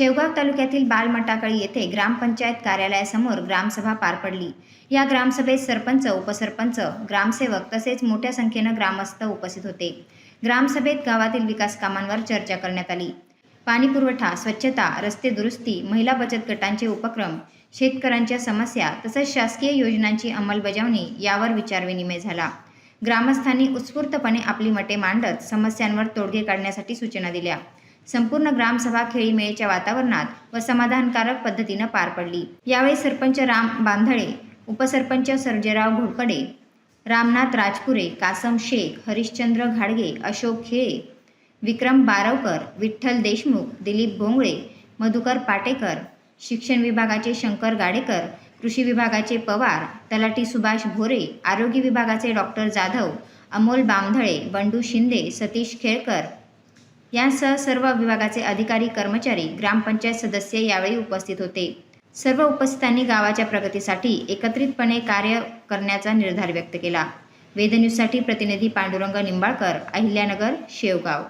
शेवगाव तालुक्यातील बालमटाकळी येथे ग्रामपंचायत कार्यालयासमोर ग्रामसभा पार पडली. या ग्रामसभेत सरपंच उपसरपंच ग्रामसेवक तसेच मोठ्या संख्येनं ग्रामस्थ उपस्थित होते. ग्रामसभेत गावातील विकास कामांवर चर्चा करण्यात आली. पाणीपुरवठा स्वच्छता रस्ते दुरुस्ती महिला बचत गटांचे उपक्रम शेतकऱ्यांच्या समस्या तसेच शासकीय योजनांची अंमलबजावणी यावर विचारविनिमय झाला. ग्रामस्थांनी उत्स्फूर्तपणे आपली मते मांडत समस्यांवर तोडगे काढण्यासाठी सूचना दिल्या. संपूर्ण ग्रामसभा खेळीमेळीच्या वातावरणात व समाधानकारक पद्धतीनं पार पडली. यावेळी सरपंच राम बांधळे उपसरपंच सर्जेराव घोडकडे रामनाथ राजपुरे कासम शेख हरिश्चंद्र घाडगे अशोक खेळे विक्रम बारवकर विठ्ठल देशमुख दिलीप भोंगळे मधुकर पाटेकर शिक्षण विभागाचे शंकर गाडेकर कृषी विभागाचे पवार तलाठी सुभाष भोरे आरोग्य विभागाचे डॉक्टर जाधव अमोल बामधळे बंडू शिंदे सतीश खेळकर यांसह सर्व विभागाचे अधिकारी कर्मचारी ग्रामपंचायत सदस्य यावेळी उपस्थित होते. सर्व उपस्थितांनी गावाच्या प्रगतीसाठी एकत्रितपणे कार्य करण्याचा निर्धार व्यक्त केला. वेदन्यूजसाठी प्रतिनिधी पांडुरंग निंबाळकर अहिल्यानगर शेवगाव.